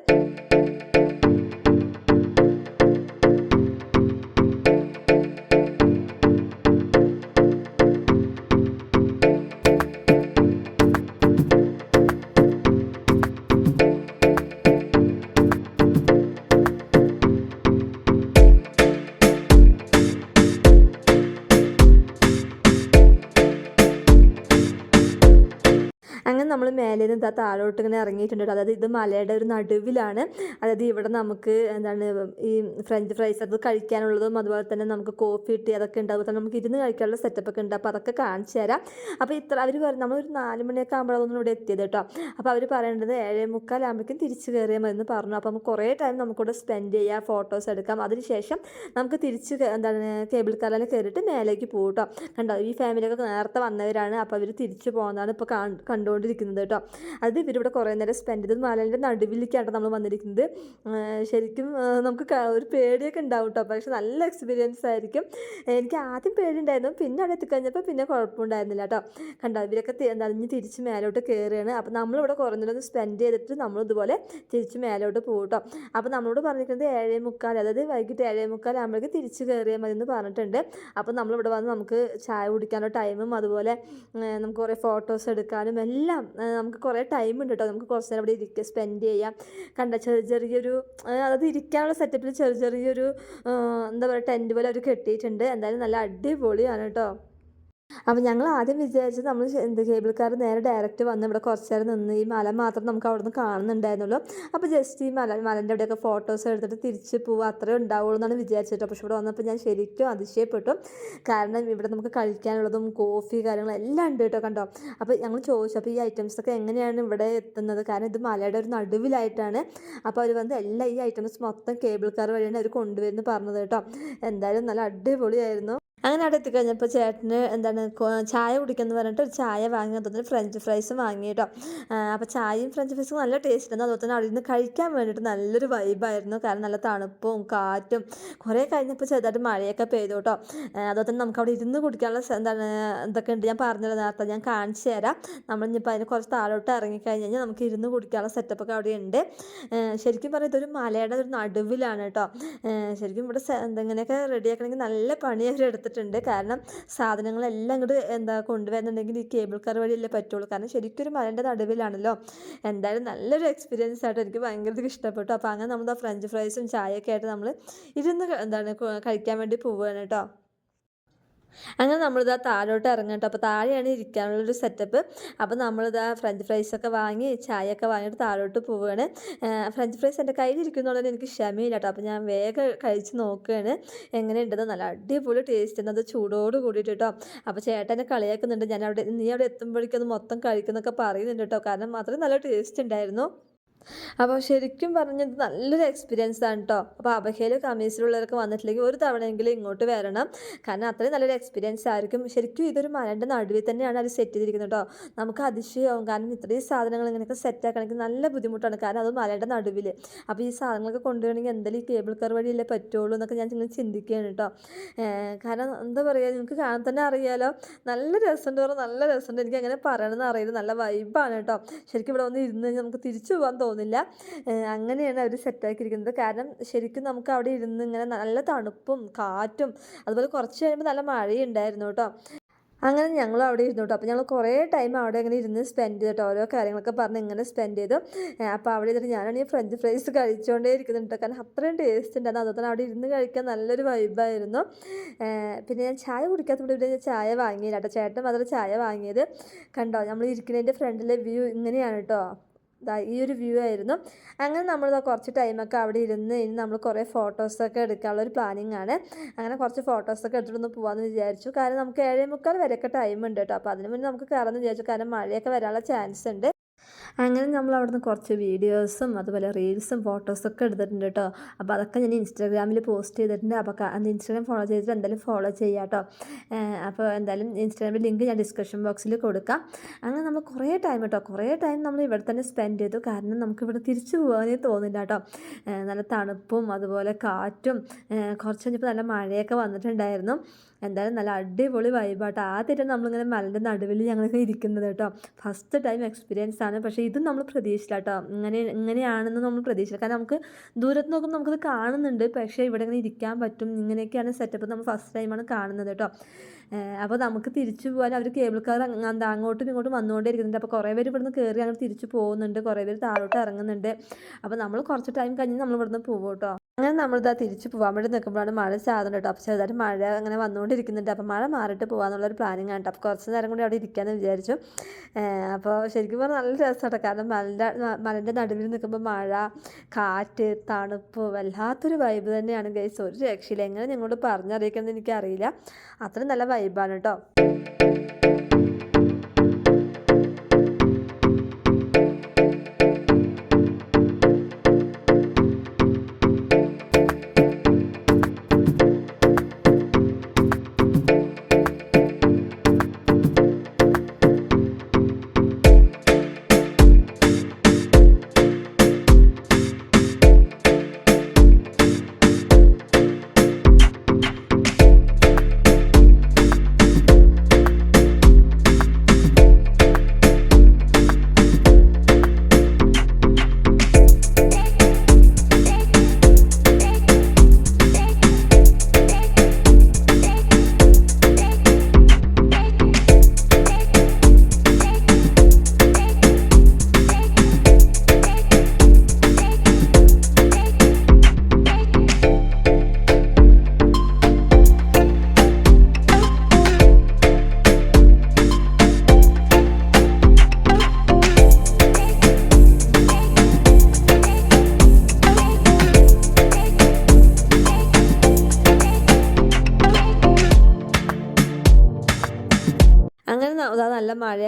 Speaker 1: മേലെ നിന്ന് ഇതാ താഴോട്ട് ഇങ്ങനെ ഇറങ്ങിയിട്ടുണ്ട് അതായത് ഇത് മലയുടെ ഒരു നടുവിലാണ്. അതായത് ഇവിടെ നമുക്ക് എന്താണ് ഈ ഫ്രഞ്ച് ഫ്രൈസ് അത് കഴിക്കാനുള്ളതും അതുപോലെ തന്നെ നമുക്ക് കോഫി കിട്ടി അതൊക്കെ ഉണ്ട്. അതുപോലെ തന്നെ നമുക്ക് ഇരുന്ന് കഴിക്കാനുള്ള സെറ്റപ്പ് ഒക്കെ ഉണ്ട്. അപ്പോൾ അതൊക്കെ കാണിച്ചു തരാം. അപ്പോൾ ഇത്ര അവർ പറഞ്ഞു നമ്മളൊരു നാല് മണിയൊക്കെ ആകുമ്പോഴൊന്നും ഇവിടെ എത്തിയത് കേട്ടോ. അപ്പോൾ അവർ പറയേണ്ടത് ഏഴേ മുക്കാലാകുമ്പോഴേക്കും തിരിച്ചു കയറിയാൽ മതി എന്ന് പറഞ്ഞു. അപ്പോൾ നമുക്ക് കുറേ ടൈം നമുക്കിവിടെ സ്പെൻഡ് ചെയ്യാം ഫോട്ടോസ് എടുക്കാം. അതിനുശേഷം നമുക്ക് തിരിച്ച് എന്താണ് കേബിൾ കാറിൽ കയറിയിട്ട് മേലേക്ക് പോകും കേട്ടോ. കണ്ടോ? ഈ ഫാമിലിയൊക്കെ നേരത്തെ വന്നവരാണ്. അപ്പോൾ അവർ തിരിച്ചു പോകുന്നതാണ് ഇപ്പോൾ കണ്ടുകൊണ്ടിരിക്കുന്നത് കേട്ടോ. അത് ഇവരിവിടെ കുറേ നേരം സ്പെൻഡ് ചെയ്തത് മലയുടെ നടുവിലേക്കാണ് നമ്മൾ വന്നിരിക്കുന്നത്. ശരിക്കും നമുക്ക് ഒരു പേടിയൊക്കെ ഉണ്ടാവും കേട്ടോ. പക്ഷെ നല്ല എക്സ്പീരിയൻസ് ആയിരിക്കും. എനിക്ക് ആദ്യം പേടിയുണ്ടായിരുന്നു. പിന്നെ അവിടെ എത്തിക്കഴിഞ്ഞപ്പോൾ പിന്നെ കുഴപ്പമുണ്ടായിരുന്നില്ല കേട്ടോ. കണ്ടോ ഇവരൊക്കെ നനഞ്ഞ് തിരിച്ച് മേലോട്ട് കയറുകയാണ് അപ്പോൾ നമ്മളിവിടെ കുറേ നേരം സ്പെൻഡ് ചെയ്തിട്ട് നമ്മൾ ഇതുപോലെ തിരിച്ച് മേലോട്ട് പോകും കേട്ടോ. അപ്പോൾ നമ്മളോട് പറഞ്ഞിരിക്കുന്നത് ഏഴേ മുക്കാൽ അതായത് വൈകിട്ട് ഏഴേ മുക്കാൽ ആകുമ്പോഴേക്ക് തിരിച്ച് കയറിയാൽ മതി എന്ന് പറഞ്ഞിട്ടുണ്ട്. അപ്പോൾ നമ്മളിവിടെ വന്ന് നമുക്ക് ചായ കുടിക്കാനുള്ള ടൈമും അതുപോലെ നമുക്ക് കുറേ ഫോട്ടോസ് എടുക്കാനും എല്ലാം നമുക്ക് കുറേ ടൈം ഉണ്ട് കേട്ടോ നമുക്ക് കുറച്ച് നേരം അവിടെ ഇരിക്കുക സ്പെൻഡ് ചെയ്യാം. കണ്ട ചെറിയ ചെറിയൊരു അതായത് ഇരിക്കാനുള്ള സെറ്റപ്പിൽ ചെറിയ ചെറിയൊരു എന്താ പറയുക ടെന്റ് പോലെ അവർ കെട്ടിയിട്ടുണ്ട്. എന്തായാലും നല്ല അടിപൊളിയാണ് കേട്ടോ അപ്പോൾ ഞങ്ങൾ ആദ്യം വിചാരിച്ചത് നമ്മൾ എന്ത് കേബിൾ കാർ നേരെ ഡയറക്റ്റ് വന്ന് ഇവിടെ കുറച്ച് നേരം നിന്ന് ഈ മല മാത്രം നമുക്ക് അവിടെ നിന്ന് കാണുന്നുണ്ടായിരുന്നുള്ളൂ. അപ്പോൾ ജസ്റ്റ് ഈ മല മലന്റെ അവിടെയൊക്കെ ഫോട്ടോസ് എടുത്തിട്ട് തിരിച്ച് പോവുക അത്രേ ഉണ്ടാവുള്ളൂ എന്നാണ് വിചാരിച്ചിട്ട് പക്ഷെ ഇവിടെ വന്നപ്പോൾ ഞാൻ ശരിക്കും അതിശയപ്പെട്ടു. കാരണം ഇവിടെ നമുക്ക് കഴിക്കാനുള്ളതും കോഫി കാര്യങ്ങളും എല്ലാം ഉണ്ട് കേട്ടോ കണ്ടോ? അപ്പോൾ ഞങ്ങൾ ചോദിച്ചു അപ്പോൾ ഈ ഐറ്റംസ് ഒക്കെ എങ്ങനെയാണ് ഇവിടെ എത്തുന്നത്? കാരണം ഇത് മലയുടെ ഒരു നടുവിലായിട്ടാണ്. അപ്പോൾ അവർ വന്ന് എല്ലാ ഈ ഐറ്റംസ് മൊത്തം കേബിൾ കാർ വഴിയാണ് അവർ കൊണ്ടുവരുന്നത് പറഞ്ഞത് കേട്ടോ. എന്തായാലും നല്ല അടിപൊളിയായിരുന്നു. അങ്ങനെ അവിടെ എത്തിക്കഴിഞ്ഞപ്പോൾ ചേട്ടന് എന്താണ് ചായ കുടിക്കുന്നു പറഞ്ഞിട്ട് ഒരു ചായ വാങ്ങി അതുപോലെ ഫ്രഞ്ച് ഫ്രൈസും വാങ്ങി കേട്ടോ. അപ്പോൾ ചായയും ഫ്രഞ്ച് ഫ്രൈസും നല്ല ടേസ്റ്റ് ഉണ്ട് അതുപോലെ തന്നെ അവിടെ നിന്ന് കഴിക്കാൻ വേണ്ടിയിട്ട് നല്ലൊരു വൈബായിരുന്നു കാരണം നല്ല തണുപ്പും കാറ്റും കുറേ കഴിഞ്ഞപ്പോൾ ചെറുതായിട്ട് മഴയൊക്കെ പെയ്തു കേട്ടോ. അതുപോലെ തന്നെ നമുക്ക് അവിടെ ഇരുന്ന് കുടിക്കാനുള്ള എന്താണ് ഇതൊക്കെ ഉണ്ട്. ഞാൻ പറഞ്ഞല്ലോ നേരത്തെ ഞാൻ കാണിച്ചു തരാം. നമ്മളിപ്പോൾ അതിന് കുറച്ച് താഴോട്ട് ഇറങ്ങിക്കഴിഞ്ഞ് കഴിഞ്ഞാൽ നമുക്ക് ഇരുന്ന് കുടിക്കാനുള്ള സെറ്റപ്പൊക്കെ അവിടെ ഉണ്ട്. ശരിക്കും പറഞ്ഞാൽ ഇതൊരു മലയുടെ ഒരു നടുവിലാണ് കേട്ടോ. ശരിക്കും ഇവിടെ എന്തെങ്ങനെയൊക്കെ റെഡിയാക്കണമെങ്കിൽ നല്ല പണി അവർ എടുത്തിട്ടുണ്ട് കാരണം സാധനങ്ങളെല്ലാം ഇങ്ങോട്ട് എന്താ കൊണ്ടുവരുന്നുണ്ടെങ്കിൽ ഈ കേബിൾ കാർ വഴിയല്ലേ പറ്റുള്ളൂ. കാരണം ശരിക്കും ഒരു മലന്റെ നടുവിലാണല്ലോ. എന്തായാലും നല്ലൊരു എക്സ്പീരിയൻസ് ആയിട്ട് എനിക്ക് ഭയങ്കര ഇഷ്ടപ്പെട്ടു. അപ്പോൾ അങ്ങനെ നമ്മൾ ഫ്രഞ്ച് ഫ്രൈസും ചായയൊക്കെ ആയിട്ട് നമ്മൾ ഇരുന്ന് എന്താണ് കഴിക്കാൻ വേണ്ടി പോവുകയാണ് കേട്ടോ. അങ്ങനെ നമ്മളിതാ താഴോട്ട് ഇറങ്ങട്ടോ അപ്പോൾ താഴെയാണ് ഇരിക്കാനുള്ളൊരു സെറ്റപ്പ് അപ്പോൾ നമ്മളിതാ ഫ്രഞ്ച് ഫ്രൈസൊക്കെ വാങ്ങി ചായയൊക്കെ വാങ്ങിയിട്ട് താഴോട്ട് പോവുകയാണ്. ഫ്രഞ്ച് ഫ്രൈസ് എന്റെ കയ്യിലിരിക്കുന്നതുകൊണ്ട് എനിക്ക് ക്ഷമയില്ല കേട്ടോ. അപ്പോൾ ഞാൻ വേഗം കഴിച്ച് നോക്കുകയാണ്. എങ്ങനെ ഉണ്ടെന്ന് നല്ല അടിപൊളി ടേസ്റ്റ് ഉണ്ട് അത് ചൂടോട് കൂടിയിട്ട് കേട്ടോ. അപ്പോൾ ചേട്ടനെ കളിയാക്കുന്നുണ്ട്. ഞാൻ അവിടെ നീ അവിടെ എത്തുമ്പോഴേക്കും അത് മൊത്തം കഴിക്കുന്നൊക്കെ പറയുന്നുണ്ട് കേട്ടോ. കാരണം മാത്രമേ നല്ല ടേസ്റ്റ് ഉണ്ടായിരുന്നു. അപ്പോൾ ശരിക്കും പറഞ്ഞത് നല്ലൊരു എക്സ്പീരിയൻസ് ആണ് കേട്ടോ അപ്പോൾ അബഹയിൽ കമ്മീസിലുള്ളവർക്ക് വന്നിട്ടില്ലെങ്കിൽ ഒരു തവണയെങ്കിലും ഇങ്ങോട്ട് വരണം. കാരണം അത്രയും നല്ലൊരു എക്സ്പീരിയൻസ് ആയിരിക്കും. ശരിക്കും ഇതൊരു മലയുടെ നടുവിൽ തന്നെയാണ് അത് സെറ്റ് ചെയ്തിരിക്കുന്നത് കേട്ടോ നമുക്ക് അതിശയമാവും കാരണം ഇത്രയും സാധനങ്ങൾ ഇങ്ങനെയൊക്കെ സെറ്റ് ആക്കണമെങ്കിൽ നല്ല ബുദ്ധിമുട്ടാണ്. കാരണം അത് മലയുടെ നടുവിൽ. അപ്പോൾ ഈ സാധനങ്ങളൊക്കെ കൊണ്ടുവരണമെങ്കിൽ എന്തായാലും ഈ കേബിൾ കാർ വഴിയല്ലേ പറ്റുള്ളൂ എന്നൊക്കെ ഞാൻ ഇങ്ങനെ ചിന്തിക്കുകയാണ് കേട്ടോ കാരണം എന്താ പറയുക നിങ്ങൾക്ക് കാണാൻ തന്നെ അറിയാലോ. നല്ല രസമുണ്ട് പറഞ്ഞാൽ നല്ല രസമുണ്ട്. എനിക്ക് അങ്ങനെ പറയണമെന്ന് അറിയില്ല. നല്ല വൈബാണ് കേട്ടോ ശരിക്കും ഇവിടെ വന്ന് ഇരുന്ന് നമുക്ക് തിരിച്ചു പോകാൻ ഏഹ് അങ്ങനെയാണ് അവർ സെറ്റാക്കിയിരിക്കുന്നത് കാരണം ശരിക്കും നമുക്ക് അവിടെ ഇരുന്ന് ഇങ്ങനെ നല്ല തണുപ്പും കാറ്റും അതുപോലെ കുറച്ച് കഴിയുമ്പോൾ നല്ല മഴയുണ്ടായിരുന്നു കേട്ടോ. അങ്ങനെ ഞങ്ങൾ അവിടെ ഇരുന്നു കേട്ടോ. അപ്പോൾ ഞങ്ങൾ കുറേ ടൈം അവിടെ ഇങ്ങനെ ഇരുന്ന് സ്പെൻഡ് ചെയ്തിട്ട് ഓരോ കാര്യങ്ങളൊക്കെ പറഞ്ഞ് ഇങ്ങനെ സ്പെൻഡ് ചെയ്തു. അപ്പോൾ അവിടെ ഇരുന്ന് ഞാനാണ് ഈ ഫ്രഞ്ച് ഫ്രൈസ് കഴിച്ചുകൊണ്ടേ ഇരിക്കുന്നുണ്ട് കാരണം അത്രയും ടേസ്റ്റ് ഉണ്ടായിരുന്നു. അതുപോലെ അവിടെ ഇരുന്ന് കഴിക്കാൻ നല്ലൊരു വൈബായിരുന്നു പിന്നെ ഞാൻ ചായ കുടിക്കാത്തതുകൊണ്ട് ഇവിടെ ഞാൻ ചായ വാങ്ങിയില്ല കേട്ടോ. ചേട്ടൻ മാത്രം ചായ വാങ്ങിയത്. കണ്ടോ? നമ്മൾ ഇരിക്കുന്നതിന്റെ ഫ്രണ്ടിലെ വ്യൂ ഇങ്ങനെയാണ് കേട്ടോ. ഈ ഒരു വ്യൂ ആയിരുന്നു. അങ്ങനെ നമ്മൾ കുറച്ച് ടൈമൊക്കെ അവിടെ ഇരുന്ന് ഇനി നമ്മൾ കുറേ ഫോട്ടോസൊക്കെ എടുക്കാനുള്ള ഒരു പ്ലാനിങ് ആണ്. അങ്ങനെ കുറച്ച് ഫോട്ടോസൊക്കെ എടുത്തിട്ടൊന്ന് പോകാമെന്ന് വിചാരിച്ചു. കാരണം നമുക്ക് ഏഴേ മുക്കാൽ വരെയൊക്കെ ടൈം ഉണ്ട് കേട്ടോ. അപ്പോൾ അതിന് മുന്നേ നമുക്ക് കയറാമെന്ന് വിചാരിച്ചു. കാരണം മഴയൊക്കെ വരാനുള്ള ചാൻസ് ഉണ്ട്. അങ്ങനെ നമ്മൾ അവിടുന്ന് കുറച്ച് വീഡിയോസും അതുപോലെ റീൽസും ഫോട്ടോസൊക്കെ എടുത്തിട്ടുണ്ട് കേട്ടോ. അപ്പോൾ അതൊക്കെ ഞാൻ ഇൻസ്റ്റാഗ്രാമിൽ പോസ്റ്റ് ചെയ്തിട്ടുണ്ട്. അപ്പോൾ അത് ഇൻസ്റ്റാഗ്രാം ഫോളോ ചെയ്തിട്ട് എന്തായാലും ഫോളോ ചെയ്യാം കേട്ടോ. അപ്പോൾ എന്തായാലും ഇൻസ്റ്റാഗ്രാമിൽ ലിങ്ക് ഞാൻ ഡിസ്ക്രിപ്ഷൻ ബോക്സിൽ കൊടുക്കാം. അങ്ങനെ നമ്മൾ കുറേ ടൈം കേട്ടോ കുറേ ടൈം നമ്മൾ ഇവിടെ തന്നെ സ്പെൻഡ് ചെയ്തു. കാരണം നമുക്ക് ഇവിടെ തിരിച്ചു പോകാനേ തോന്നില്ല കേട്ടോ. നല്ല തണുപ്പും അതുപോലെ കാറ്റും കുറച്ച് കഴിഞ്ഞപ്പോൾ നല്ല മഴയൊക്കെ വന്നിട്ടുണ്ടായിരുന്നു. എന്തായാലും നല്ല അടിപൊളി വൈബാട്ടോ ആദ്യമായിട്ട് നമ്മളിങ്ങനെ മലന്റെ നടുവിൽ ഞങ്ങളിങ്ങനെ ഇരിക്കുന്നത് കേട്ടോ. ഫസ്റ്റ് ടൈം എക്സ്പീരിയൻസ് ആണ്. പക്ഷേ ഇതും നമ്മൾ പ്രതീക്ഷിച്ചില്ല കേട്ടോ. ഇങ്ങനെ ഇങ്ങനെയാണെന്ന് നമ്മൾ പ്രതീക്ഷിച്ചില്ല. കാരണം നമുക്ക് ദൂരത്ത് നോക്കുമ്പോൾ നമുക്കത് കാണുന്നുണ്ട്. പക്ഷേ ഇവിടെ ഇങ്ങനെ ഇരിക്കാൻ പറ്റും. ഇങ്ങനെയൊക്കെയാണ് സെറ്റപ്പ് നമ്മൾ ഫസ്റ്റ് ടൈമാണ് കാണുന്നത് കേട്ടോ. അപ്പോൾ നമുക്ക് തിരിച്ചു പോകാൻ അവർ കേബിൾ കാർ എന്താ അങ്ങോട്ടും ഇങ്ങോട്ടും വന്നുകൊണ്ടേ ഇരിക്കുന്നുണ്ട് അപ്പോൾ കുറേ പേര് ഇവിടുന്ന് കയറി അങ്ങോട്ട് തിരിച്ചു പോകുന്നുണ്ട്. കുറേ പേര് താഴോട്ട് ഇറങ്ങുന്നുണ്ട്. അപ്പോൾ നമ്മൾ കുറച്ച് ടൈം കഴിഞ്ഞ് നമ്മൾ ഇവിടുന്ന് പോകും കേട്ടോ. അങ്ങനെ നമ്മളിതാ തിരിച്ച് പോകാൻ വേണ്ടി നിൽക്കുമ്പോഴാണ് മഴ ചാതുണ്ട് കേട്ടോ. അപ്പോൾ ചെറുതായിട്ട് മഴ അങ്ങനെ വന്നുകൊണ്ടിരിക്കുന്നുണ്ട്. അപ്പോൾ മഴ മാറിയിട്ട് പോകാമെന്നുള്ളൊരു പ്ലാനിങ് ആണ് കേട്ടോ. അപ്പോൾ കുറച്ച് നേരം കൂടി അവിടെ ഇരിക്കാമെന്ന് വിചാരിച്ചു. അപ്പോൾ ശരിക്കും പറഞ്ഞാൽ നല്ല രസമാണ് കാരണം മലന്റെ മലന്റെ നടുവിൽ നിൽക്കുമ്പോൾ മഴ കാറ്റ് തണുപ്പ് വല്ലാത്തൊരു വൈബ് തന്നെയാണ് ഗൈസ് ഒരു രക്ഷയില്ല. എങ്ങനെ നിങ്ങളോട് പറഞ്ഞറിയിക്കണമെന്ന് എനിക്കറിയില്ല. അത്രയും നല്ല വൈബാണ് കേട്ടോ.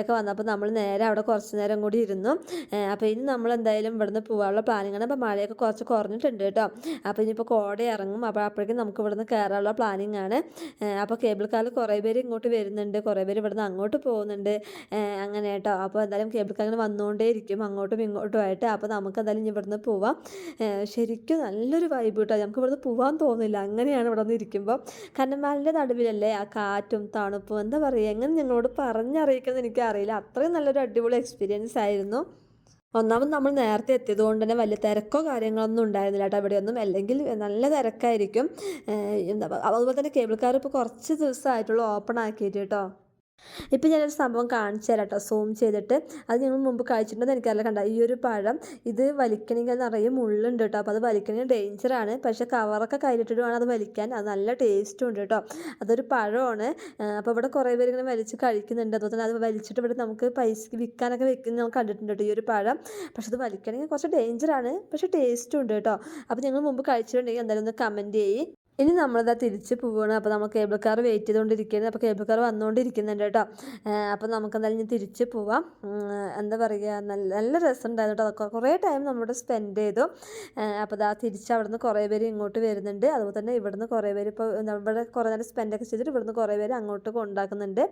Speaker 1: മഴയൊക്കെ വന്നപ്പോൾ നമ്മൾ നേരെ അവിടെ കുറച്ച് നേരം കൂടി ഇരുന്നു. അപ്പോൾ ഇനി നമ്മൾ എന്തായാലും ഇവിടുന്ന് പോകാനുള്ള പ്ലാനിങ് ആണ് അപ്പോൾ മഴയൊക്കെ കുറച്ച് കുറഞ്ഞിട്ടുണ്ട് കേട്ടോ. അപ്പോൾ ഇനിയിപ്പോൾ കോട ഇറങ്ങും. അപ്പോൾ അപ്പോഴേക്കും നമുക്ക് ഇവിടുന്ന് കയറാനുള്ള പ്ലാനിങ് ആണ് അപ്പോൾ കേബിൾ കാറിൽ കുറേ പേര് ഇങ്ങോട്ട് വരുന്നുണ്ട്. കുറേ പേര് ഇവിടുന്ന് അങ്ങോട്ട് പോകുന്നുണ്ട്. അങ്ങനെ കേട്ടോ. അപ്പോൾ എന്തായാലും കേബിൾ കാർ വന്നുകൊണ്ടേ ഇരിക്കും. അങ്ങോട്ടും ഇങ്ങോട്ടും ആയിട്ട്. അപ്പോൾ നമുക്ക് എന്തായാലും ഇനി ഇവിടുന്ന് പോവാം. ശരിക്കും നല്ലൊരു വൈബ് കേട്ടോ. നമുക്ക് ഇവിടുന്ന് പോകാൻ തോന്നില്ല. അങ്ങനെയാണ് ഇവിടെ നിന്ന് ഇരിക്കുമ്പോൾ കാരണം നടുവിലല്ലേ ആ കാറ്റും തണുപ്പും? എന്താ പറയുക? എങ്ങനെ ഞങ്ങളോട് പറഞ്ഞറിയിക്കുന്നത് എനിക്കറിയില്ല അത്രയും നല്ലൊരു അടിപൊളി എക്സ്പീരിയൻസ് ആയിരുന്നു. ഒന്നാമത് നമ്മൾ നേരത്തെ എത്തിയത് കൊണ്ട് തന്നെ വലിയ തിരക്കോ കാര്യങ്ങളൊന്നും ഉണ്ടായിരുന്നില്ല കേട്ടോ ഇവിടെയൊന്നും. അല്ലെങ്കിൽ നല്ല തിരക്കായിരിക്കും. അതുപോലെ തന്നെ കേബിൾ കാർ ഇപ്പോൾ കുറച്ച് ദിവസമായിട്ടുള്ളൂ ഓപ്പൺ ആക്കിയിട്ട് കേട്ടോ. ഇപ്പം ഞാനൊരു സംഭവം കാണിച്ചു തരാം കേട്ടോ സൂം ചെയ്തിട്ട്. അത് ഞങ്ങൾ മുമ്പ് കഴിച്ചിട്ടുണ്ടെന്ന് എനിക്കറിയില്ല കണ്ട? ഈ ഒരു പഴം ഇത് വലിക്കണമെങ്കിൽ നിറയെ മുള്ളുണ്ട് കേട്ടോ. അപ്പോൾ അത് വലിക്കണമെങ്കിൽ ഡേഞ്ചറാണ് പക്ഷേ കവറൊക്കെ കയ്യിലിട്ടിട്ട് വേണം അത് വലിക്കാൻ. അത് നല്ല ടേസ്റ്റും ഉണ്ട് കേട്ടോ. അതൊരു പഴമാണ്. അപ്പോൾ ഇവിടെ കുറേ പേര് ഇങ്ങനെ വലിച്ച് കഴിക്കുന്നുണ്ട്. അതുപോലെ തന്നെ അത് വലിച്ചിട്ട് ഇവിടെ നമുക്ക് പൈസ വിൽക്കാനൊക്കെ വെക്കുന്ന നമ്മൾ കണ്ടിട്ടുണ്ട് കേട്ടോ ഈ ഒരു പഴം. പക്ഷേ അത് വലിക്കണമെങ്കിൽ കുറച്ച് ഡേഞ്ചറാണ് പക്ഷേ ടേസ്റ്റും ഉണ്ട് കേട്ടോ. അപ്പോൾ ഞങ്ങൾ മുമ്പ് കഴിച്ചിട്ടുണ്ടെങ്കിൽ എന്തായാലും ഒന്ന് കമന്റ് ചെയ്യ്. ഇനി നമ്മളിതാ തിരിച്ച് പോവുകയാണ് അപ്പോൾ നമ്മൾ കേബിൾ കാർ വെയിറ്റ് ചെയ്തുകൊണ്ടിരിക്കുകയാണ് അപ്പോൾ കേബിൾ കാർ വന്നുകൊണ്ടിരിക്കുന്നുണ്ട് കേട്ടോ. അപ്പോൾ നമുക്ക് എന്തായാലും ഇനി തിരിച്ച് പോവാം. എന്താ പറയുക നല്ല നല്ല രസമുണ്ടായിരുന്നു കേട്ടോ. കുറേ ടൈം നമ്മളിവിടെ സ്പെൻഡ് ചെയ്തു. അപ്പോൾ ഇതാ തിരിച്ച് അവിടുന്ന് കുറേ പേര് ഇങ്ങോട്ട് വരുന്നുണ്ട്. അതുപോലെ തന്നെ ഇവിടുന്ന് കുറേ പേര് ഇപ്പോൾ ഇവിടെ കുറേ നേരം സ്പെൻഡൊക്കെ ചെയ്തിട്ട് ഇവിടുന്ന് കുറേ പേര് അങ്ങോട്ട് കൊണ്ടാക്കുന്നുണ്ട്.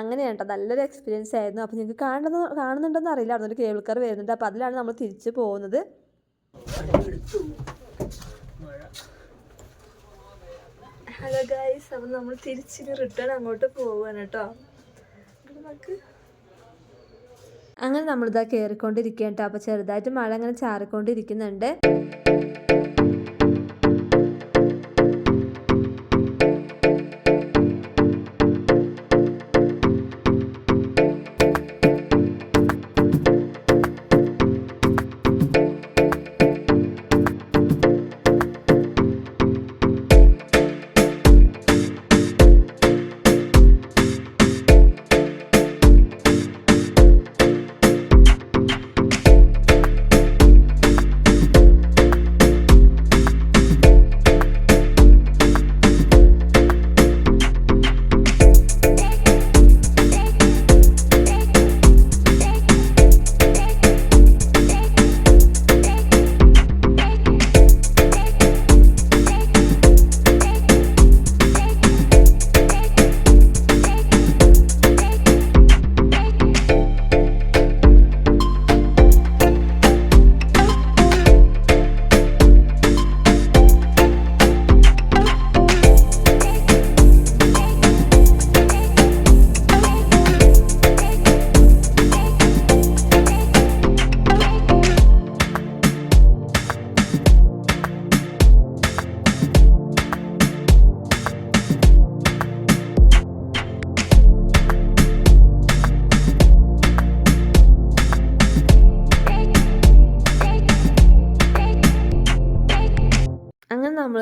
Speaker 1: അങ്ങനെയാണ് കേട്ടോ. നല്ലൊരു എക്സ്പീരിയൻസ് ആയിരുന്നു. അപ്പോൾ നിങ്ങൾക്ക് കാണുന്ന കാണുന്നുണ്ടെന്ന് അറിയില്ല. അവിടെ ഒരു കേബിൾ കാർ വരുന്നുണ്ട്. അപ്പോൾ അതിലാണ് നമ്മൾ തിരിച്ച് പോകുന്നത്. ഹലോ ഗായ്സ് അപ്പം നമ്മൾ തിരിച്ചിന് റിട്ടേൺ അങ്ങോട്ട് പോവുകയാണ് കേട്ടോ. നമുക്ക് അങ്ങനെ നമ്മളിതാ കയറിക്കൊണ്ടിരിക്കുകയാണ് കേട്ടോ. അപ്പോൾ ചെറുതായിട്ട് മഴ അങ്ങനെ ചാറിക്കൊണ്ടിരിക്കുന്നുണ്ട്.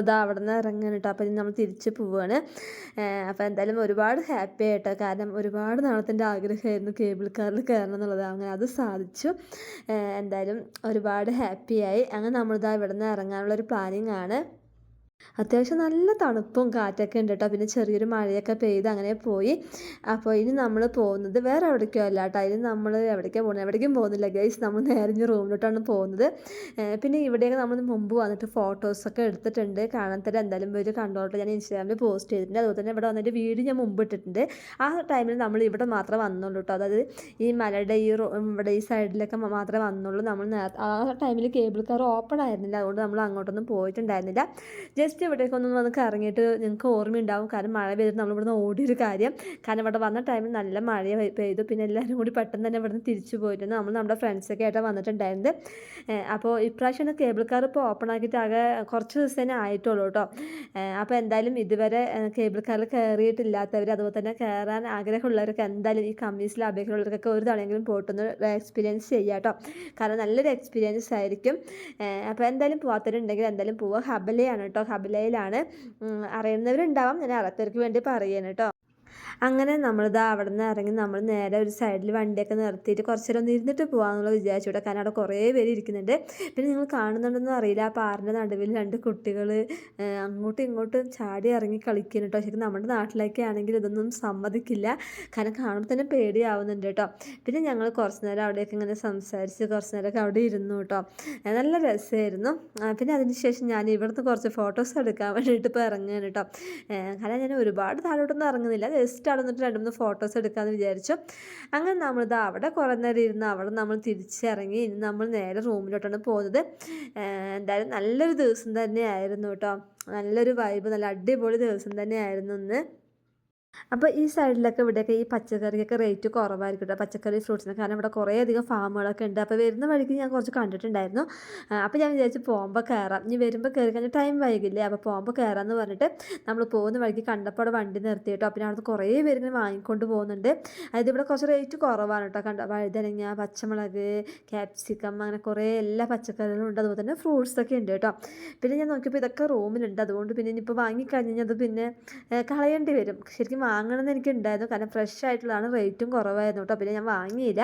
Speaker 1: നമ്മളിതാ അവിടെ നിന്ന് ഇറങ്ങാൻ കേട്ടോ അപ്പോൾ ഇനി നമ്മൾ തിരിച്ച് പോവുകയാണ് അപ്പോൾ എന്തായാലും ഒരുപാട് ഹാപ്പി ആയിട്ടോ. കാരണം ഒരുപാട് നാളത്തിന്റെ ആഗ്രഹമായിരുന്നു കേബിൾ കാറിൽ കയറണം എന്നുള്ളത്. അങ്ങനെ അത് സാധിച്ചു. എന്തായാലും ഒരുപാട് ഹാപ്പിയായി. അങ്ങനെ നമ്മളിതാ ഇവിടെ നിന്ന് ഇറങ്ങാനുള്ളൊരു പ്ലാനിങ് ആണ് അത്യാവശ്യം നല്ല തണുപ്പും കാറ്റൊക്കെ ഉണ്ട് കേട്ടോ പിന്നെ ചെറിയൊരു മഴയൊക്കെ പെയ്ത് അങ്ങനെ പോയി. അപ്പോൾ ഇനി നമ്മൾ പോകുന്നത് വേറെ എവിടേക്കോ അല്ല കേട്ടോ. ഇനി നമ്മൾ എവിടേക്കാണ് പോകുന്നത് എവിടേക്കും പോകുന്നില്ല ഗൈസ് നമ്മൾ നേരിഞ്ഞ് റൂമിലോട്ടാണ് പോകുന്നത്. പിന്നെ ഇവിടെയൊക്കെ നമ്മൾ മുമ്പ് വന്നിട്ട് ഫോട്ടോസൊക്കെ എടുത്തിട്ടുണ്ട്. കാണാൻ തന്നെ എന്തായാലും ഒരു കണ്ടോട്ടെ ഞാൻ ഇൻസ്റ്റാഗ്രാമിൽ പോസ്റ്റ് ചെയ്തിട്ടുണ്ട്. അതുപോലെ തന്നെ ഇവിടെ വന്നിട്ട് വീഡിയോ ഞാൻ മുമ്പ് ഇട്ടിട്ടുണ്ട്. ആ ടൈമിൽ നമ്മൾ ഇവിടെ മാത്രമേ വന്നുള്ളൂ കേട്ടോ. അതായത് ഈ മലയുടെ ഈ ഇവിടെ ഈ സൈഡിലൊക്കെ മാത്രമേ വന്നുള്ളൂ. നമ്മൾ ആ ടൈമിൽ കേബിൾ കാർ ഓപ്പൺ ആയിരുന്നില്ല. അതുകൊണ്ട് നമ്മൾ അങ്ങോട്ടൊന്നും പോയിട്ടുണ്ടായിരുന്നില്ല. ജസ്റ്റ് ഇവിടേക്കൊന്നും വന്ന് കറങ്ങിയിട്ട് നിങ്ങൾക്ക് ഓർമ്മയുണ്ടാവും. കാരണം മഴ പെയ്തിട്ട് നമ്മളിവിടുന്ന് ഓടിയൊരു കാര്യം. കാരണം ഇവിടെ വന്ന ടൈമിൽ നല്ല മഴ പെയ്- പെയ്തു. പിന്നെ എല്ലാവരും കൂടി പെട്ടെന്ന് തന്നെ ഇവിടുന്ന് തിരിച്ചു പോയിരുന്നു നമ്മൾ നമ്മുടെ ഫ്രണ്ട്സൊക്കെ ആയിട്ടാണ് വന്നിട്ടുണ്ടായിരുന്നത്. അപ്പോൾ ഇപ്രാവശ്യം കേബിൾ കാർ ഇപ്പോൾ ഓപ്പൺ ആക്കിയിട്ട് ആകെ കുറച്ച് ദിവസമേ ആയിട്ടുള്ളൂ കേട്ടോ അപ്പോൾ എന്തായാലും ഇതുവരെ കേബിൾ കാറിൽ കയറിയിട്ടില്ലാത്തവർ അതുപോലെ തന്നെ കയറാൻ ആഗ്രഹമുള്ളവരൊക്കെ എന്തായാലും ഈ കമ്മീസിൽ അപേക്ഷയുള്ളവർക്കൊക്കെ ഒരു തവണയെങ്കിലും പോയിട്ടൊന്ന് എക്സ്പീരിയൻസ് ചെയ്യുക കേട്ടോ കാരണം നല്ലൊരു എക്സ്പീരിയൻസ് ആയിരിക്കും. അപ്പോൾ എന്തായാലും പോകാത്തവരുണ്ടെങ്കിൽ എന്തായാലും പോവുക. ഹബലയാണ് കേട്ടോ ഹബലയിലാണ് ഉം, അറിയുന്നവരുണ്ടാവാം. ഞാൻ അറിയാത്തവർക്ക് വേണ്ടി പറയുകയാണ് കേട്ടോ അങ്ങനെ നമ്മളിതാ അവിടെ നിന്ന് ഇറങ്ങി നമ്മൾ നേരെ ഒരു സൈഡിൽ വണ്ടിയൊക്കെ നിർത്തിയിട്ട് കുറച്ച് നേരം ഒന്ന് ഇരുന്നിട്ട് പോകാമെന്നുള്ള വിചാരിച്ചു. ഇവിടെ കാരണം അവിടെ കുറേ പേര് ഇരിക്കുന്നുണ്ട്. പിന്നെ നിങ്ങൾ കാണുന്നുണ്ടെന്ന് അറിയില്ല ആ പാറിന്റെ നടുവിൽ രണ്ട് കുട്ടികൾ അങ്ങോട്ടും ഇങ്ങോട്ടും ചാടി ഇറങ്ങി കളിക്കുന്നു കേട്ടോ ശരിക്കും നമ്മുടെ നാട്ടിലൊക്കെ ആണെങ്കിൽ ഇതൊന്നും സമ്മതിക്കില്ല. കാരണം കാണുമ്പോൾ തന്നെ പേടിയാവുന്നുണ്ട് കേട്ടോ. പിന്നെ ഞങ്ങൾ കുറച്ച് നേരം അവിടെയൊക്കെ ഇങ്ങനെ സംസാരിച്ച് കുറച്ച് നേരമൊക്കെ അവിടെ ഇരുന്നു കേട്ടോ. നല്ല രസമായിരുന്നു. പിന്നെ അതിന് ശേഷം ഞാൻ ഇവിടുന്ന് കുറച്ച് ഫോട്ടോസ് എടുക്കാൻ വേണ്ടിയിട്ട് ഇപ്പോൾ ഇറങ്ങുകയാണ് കേട്ടോ. കാരണം ഞാൻ ഒരുപാട് താഴോട്ടൊന്നും ഇറങ്ങുന്നില്ല. ജസ്റ്റ് അവിടെ നിന്നിട്ട് രണ്ട് മൂന്ന് ഫോട്ടോസ് എടുക്കാമെന്ന് വിചാരിച്ചു. അങ്ങനെ നമ്മളിത് അവിടെ കുറേ നേരം ഇരുന്ന് അവിടെ നമ്മൾ തിരിച്ചിറങ്ങി. ഇനി നമ്മൾ നേരെ റൂമിലോട്ടാണ് പോകുന്നത്. എന്തായാലും നല്ലൊരു ദിവസം തന്നെയായിരുന്നു കേട്ടോ. നല്ലൊരു വൈബ് നല്ല അടിപൊളി ദിവസം തന്നെയായിരുന്നു ഇന്ന്. അപ്പോൾ ഈ സൈഡിലൊക്കെ ഇവിടെയൊക്കെ ഈ പച്ചക്കറിയൊക്കെ റേറ്റ് കുറവായിരിക്കും കേട്ടോ പച്ചക്കറി ഫ്രൂട്ട്സിന് കാരണം ഇവിടെ കുറേ അധികം ഫാമുകളൊക്കെ ഉണ്ട്. അപ്പോൾ വരുന്ന വഴിക്ക് ഞാൻ കുറച്ച് കണ്ടിട്ടുണ്ടായിരുന്നു. അപ്പോൾ ഞാൻ വിചാരിച്ചു പോകുമ്പോൾ കയറാം ഇനി വരുമ്പോൾ കയറി കഴിഞ്ഞാൽ ടൈം വൈകില്ലേ? അപ്പോൾ പോകുമ്പോൾ കയറാമെന്ന് പറഞ്ഞിട്ട് നമ്മൾ പോകുന്ന വഴിക്ക് കണ്ടപ്പോൾ അവിടെ വണ്ടി നിർത്തി കേട്ടോ അപ്പോൾ അവിടുന്ന് കുറേ പേര് ഇങ്ങനെ വാങ്ങിക്കൊണ്ട് പോകുന്നുണ്ട്. അതായത് ഇവിടെ കുറച്ച് റേറ്റ് കുറവാണ് കേട്ടോ കണ്ട? വഴുതനങ്ങ പച്ചമുളക് ക്യാപ്സിക്കം അങ്ങനെ കുറേ എല്ലാ പച്ചക്കറികളും ഉണ്ട്. അതുപോലെ തന്നെ ഫ്രൂട്ട്സൊക്കെ ഉണ്ട് കേട്ടോ പിന്നെ ഞാൻ നോക്കിയപ്പോൾ ഇതൊക്കെ റൂമിലുണ്ട് അതുകൊണ്ട് പിന്നെ ഇനിയിപ്പോൾ വാങ്ങിക്കഴിഞ്ഞാൽ അത് പിന്നെ കളയേണ്ടി വരും. ശരിക്കും വാങ്ങണമെന്ന് എനിക്ക് ഉണ്ടായിരുന്നു. കാരണം ഫ്രഷ് ആയിട്ടുള്ളതാണ് റേറ്റും കുറവായിരുന്നു കേട്ടോ പിന്നെ ഞാൻ വാങ്ങിയില്ല.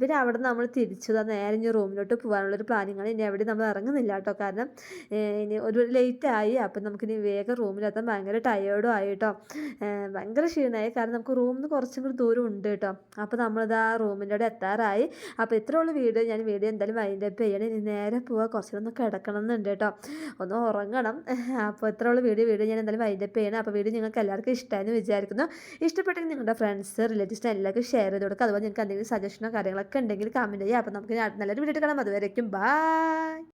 Speaker 1: പിന്നെ അവിടെ നമ്മൾ തിരിച്ചു നേരെ ഇനി റൂമിലോട്ട് പോകാനുള്ളൊരു പ്ലാനിങ് ആണ് ഇനി എവിടെ നമ്മൾ ഇറങ്ങുന്നില്ല കേട്ടോ കാരണം ഇനി ഒരു ലേറ്റ് ആയി. അപ്പം നമുക്കിനി വേഗം റൂമിലെത്താൻ ഭയങ്കര ടയേർഡും ആയി കേട്ടോ ഭയങ്കര ക്ഷീണമായി. കാരണം നമുക്ക് റൂമിൽ നിന്ന് കുറച്ചും കൂടി ദൂരം ഉണ്ട് കേട്ടോ അപ്പോൾ നമ്മളിത് ആ റൂമിന്റെ അവിടെ എത്താറായി. അപ്പോൾ ഇത്രയുള്ള വീഡിയോ ഞാൻ വീഡിയോ എന്തായാലും വൈൻഡ് അപ്പ് ചെയ്യണം. ഇനി നേരെ പോവാം. കുറച്ചൊന്ന് കിടക്കണം എന്നുണ്ട് കേട്ടോ ഒന്ന് ഉറങ്ങണം. അപ്പോൾ ഇത്രയുള്ള വീഡിയോ വീഡിയോ ഞാൻ എന്തായാലും വൈൻഡ് അപ്പ് ചെയ്യണം. അപ്പോൾ വീഡിയോ നിങ്ങൾക്ക് എല്ലാവർക്കും ഇഷ്ടമായെന്ന് വിചാരിക്കുന്നു. ഇഷ്ടപ്പെട്ടെങ്കിൽ നിങ്ങളുടെ ഫ്രണ്ട്സ് റിലേറ്റീവ്സിന് എല്ലാവർക്കും ഷെയർ ചെയ്ത് കൊടുക്കുക അതുപോലെ നിങ്ങൾക്ക് എന്തെങ്കിലും സജഷനോ കാര്യങ്ങളൊക്കെ ഉണ്ടെങ്കിൽ കമന്റ് ചെയ്യുക അപ്പോൾ നമുക്ക് നല്ലൊരു വീഡിയോ കാണാം. അതുവരേക്കും ബൈ